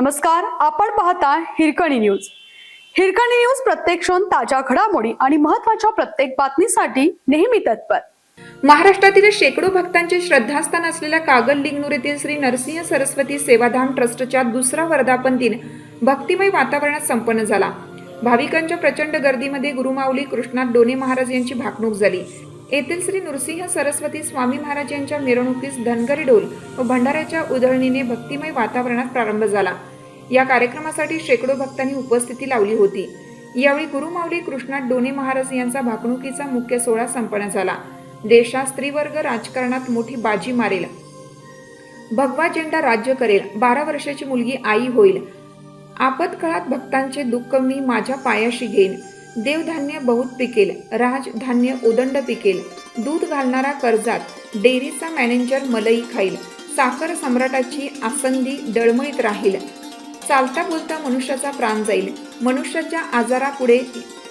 नमस्कार आपण पाहता हिरकणी न्यूज. हिरकणी न्यूज प्रत्येक क्षण ताज्या घडामोडी आणि महत्त्वाच्या प्रत्येक बातमीसाठी नेहमी तत्पर. महाराष्ट्रातील शेकडो भक्तांचे श्रद्धास्थान असलेल्या कागल लिंगनूर येथील श्री नरसिंह सरस्वती सेवाधाम ट्रस्टच्या दुसरा वर्धापन दिन भक्तिमय वातावरणात संपन्न झाला. भाविकांच्या प्रचंड गर्दीमध्ये गुरुमाऊली कृष्णात डोने महाराज यांची भाकणूक झाली. येथील श्री नृसिंह सरस्वती स्वामी महाराज यांच्या मिरवणुकीस धनगरी डोल व भंडाऱ्याच्या उधळणीने भक्तिमय वातावरणात प्रारंभ झाला. या कार्यक्रमासाठी शेकडो भक्तांनी उपस्थिती लावली होती. यावेळी गुरुमाऊली कृष्णात डोने महाराज यांचा भाकणुकीचा मुख्य सोहळा संपन्न झाला. देशात स्त्रीवर्ग राजकारणात मोठी बाजी मारेल. भगवा झेंडा राज्य करेल. बारा वर्षाची मुलगी आई होईल. आपत्काळात भक्तांचे दुःख मी माझ्या पायाशी घेईन. देवधान्य बहुत पिकेल. राजधान्य उदंड पिकेल. दूध घालणारा कर्जात डेअरीचा मॅनेजर मलई खाईल. साखर सम्राटाची आसंदी डळमळीत राहील. चालता बोलता मनुष्याचा प्राण जाईल. मनुष्याच्या आजारापुढे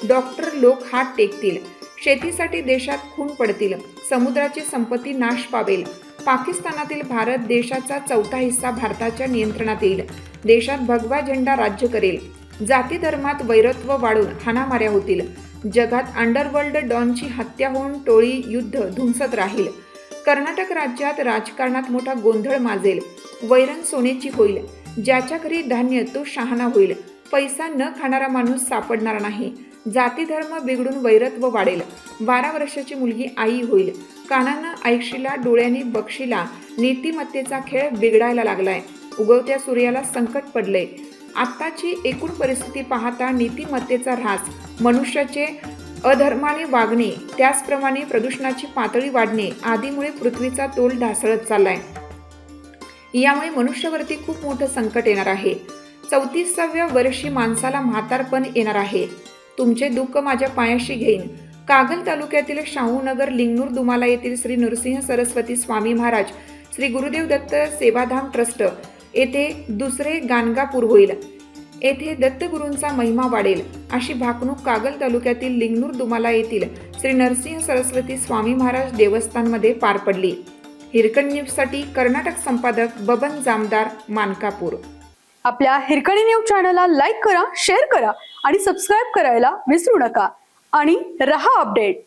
डॉक्टर लोक हात टेकतील. शेतीसाठी देशात खून पडतील. समुद्राची संपत्ती नाश पावेल. पाकिस्तानातील भारत देशाचा चौथा हिस्सा भारताच्या नियंत्रणात येईल. देशात भगवा झेंडा राज्य करेल. जाती धर्मात वैरत्व वाढून हाणामाऱ्या होतील. जगात अंडरवर्ल्ड डॉनची हत्या होऊन टोळी युद्ध धुमसत राहील. कर्नाटक राज्यात राजकारणात मोठा गोंधळ माजेल. वैरण सोनेची होईल. ज्याच्या घरी धान्य तो शहाणा होईल. पैसा न खाणारा माणूस सापडणार नाही. जाती धर्म बिघडून वैरत्व वाढेल. बारा वर्षाची मुलगी आई होईल. कानानं ऐकशीला डोळ्यांनी बक्षीला नीतिमत्तेचा खेळ बिघडायला लागलाय. उगवत्या सूर्याला संकट पडले आत्ताची एकूण परिस्थिती पाहता नीतिमत्तेचा ऱ्हास. मनुष्याचे अधर्माने वागणे त्याचप्रमाणे प्रदूषणाची पातळी वाढणे आदीमुळे पृथ्वीचा तोल ढासळत चाललाय. यामुळे मनुष्यवरती खूप मोठं संकट येणार आहे. चौतीसाव्या वर्षी माणसाला म्हातारपण येणार आहे. तुमचे दुःख माझ्या पायाशी घेईन. कागल तालुक्यातील शाहूनगर लिंगनूर दुमाला येथील श्री नृसिंह सरस्वती स्वामी महाराज श्री गुरुदेव दत्त सेवाधाम ट्रस्ट येथे दुसरे गाणगापूर होईल. येथे दत्तगुरूंचा महिमा वाढेल. अशी भाकणूक कागल तालुक्यातील लिंगनूर दुमाला येथील श्री नरसिंह सरस्वती स्वामी महाराज देवस्थानमध्ये पार पडली. हिरकण न्यूजसाठी कर्नाटक संपादक बबन जामदार मानकापूर. आपल्या हिरकणी न्यूज चॅनलला लाईक करा शेअर करा आणि सबस्क्राईब करायला विसरू नका. आणि रहा अपडेट.